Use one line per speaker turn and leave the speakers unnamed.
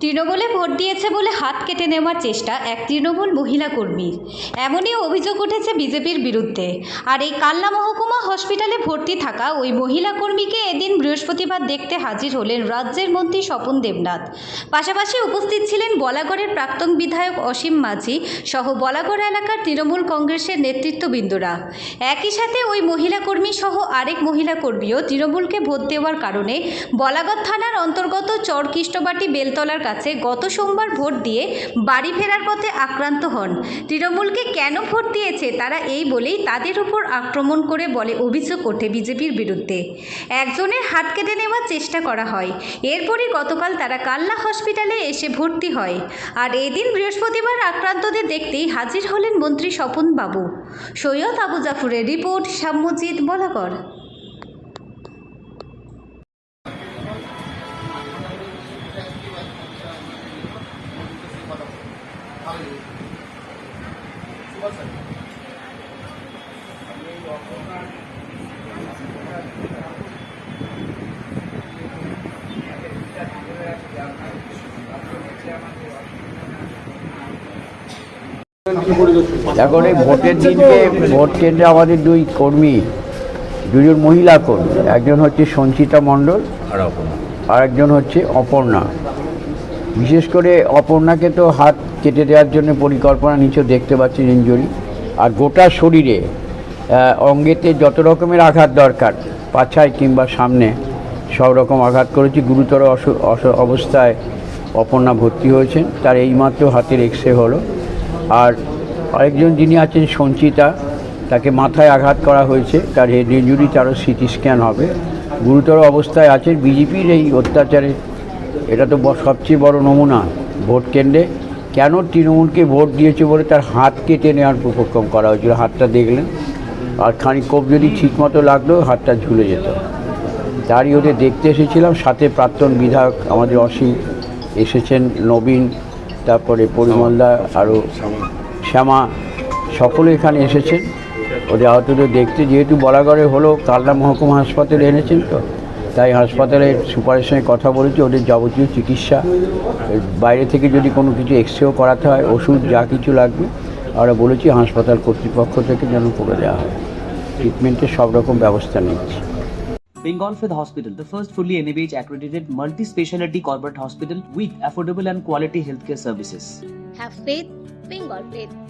তৃণমূলে ভোট দিয়েছে বলে হাত কেটে নেওয়ার চেষ্টা এক তৃণমূল মহিলা কর্মীর। এমনই অভিযোগ উঠেছে বিজেপির বিরুদ্ধে। আর এই কাল্লা মহকুমা হসপিটালে ভর্তি থাকা ওই মহিলা কর্মীকে এদিন বৃহস্পতিবার দেখতে হাজির হলেন রাজ্যের মন্ত্রী স্বপন দেবনাথ। পাশাপাশি উপস্থিত ছিলেন বলাগড়ের প্রাক্তন বিধায়ক অসীম মাঝি সহ বলাগড় এলাকার তৃণমূল কংগ্রেসের নেতৃত্ববৃন্দরা। একই সাথে ওই মহিলা কর্মী সহ আরেক মহিলা কর্মীও তৃণমূলকে ভোট দেওয়ার কারণে বলাগড় থানার অন্তর্গত চর কৃষ্ণবাটি বেলতলার কাছে গত সোমবার ভোট দিয়ে বাড়ি ফেরার পথে আক্রান্ত হন। তৃণমূলকে কেন ভোট দিয়েছে তারা এই বলেই তাদের উপর আক্রমণ করে বলে অভিযোগ ওঠে বিজেপির বিরুদ্ধে। একজনের হাত কেটে নেওয়ার চেষ্টা করা হয়। এরপরই গতকাল তারা কাল্লা হসপিটালে এসে ভর্তি হয়। আর এদিন বৃহস্পতিবার আক্রান্তদের দেখতেই হাজির হলেন মন্ত্রী স্বপন বাবু। সৈয়দ আবু জাফরের রিপোর্ট শ্যামজিৎ বলাকর
এখন এই ভোটের দিনকে ভোট কেন্দ্রে আমাদের দুই কর্মী দুজন মহিলা কর্মী একজন হচ্ছে সঞ্চিতা মণ্ডল আর একজন হচ্ছে অপর্ণা। বিশেষ করে অপর্ণাকে তো হাত কেটে দেওয়ার জন্য পরিকল্পনা নিচে দেখতে পাচ্ছি ইঞ্জুরি। আর গোটা শরীরে অঙ্গেতে যত রকমের আঘাত দরকার, পাছায় কিংবা সামনে, সব রকম আঘাত করেছি। গুরুতর অবস্থায় অপর্ণা ভর্তি হয়েছেন। তার এইমাত্র হাতের এক্স রে হলো। আর আরেকজন যিনি আছেন, সঞ্চিতা, তাকে মাথায় আঘাত করা হয়েছে। তার হেড ইঞ্জুরি তারও সিটি স্ক্যান হবে। গুরুতর অবস্থায় আছেন। বিজেপির এই অত্যাচারে এটা তো সবচেয়ে বড় নমুনা ভোট কেন্দ্রে। কেন তৃণমূলকে ভোট দিয়েছে বলে তার হাত কেটে নেওয়ার উপক্রম করা হয়েছিল? হাতটা দেখলেন। আর খানিক কোপ যদি ঠিকমতো লাগল, হাতটা ঝুলে যেত। তারই ওদের দেখতে এসেছিলাম। সাথে প্রাক্তন বিধায়ক আমাদের অসীম এসেছেন, নবীন, তারপরে পরিমলদা আরও শ্যামা, সকলে এখানে এসেছেন। ওদের আহতদের দেখতে যেহেতু বলাগড়ে হলো, কালনা মহকুমা হাসপাতালে এনেছেন তো। তাই হাসপাতালের সুপারের সঙ্গে কথা বলেছি ওদের যাবতীয় চিকিৎসা বাইরে থেকে যদি কোনো কিছু এক্সরেও করাতে হয় ওষুধ যা কিছু লাগবে আমরা বলেছি হাসপাতাল কর্তৃপক্ষ থেকে যেন করে দেওয়া হয় ট্রিটমেন্টের সব রকম ব্যবস্থা নিচ্ছি
Bengal Fifth Hospital, the first fully NABH accredited multi speciality corporate hospital with affordable and quality healthcare services.
Have faith, Bengal faith.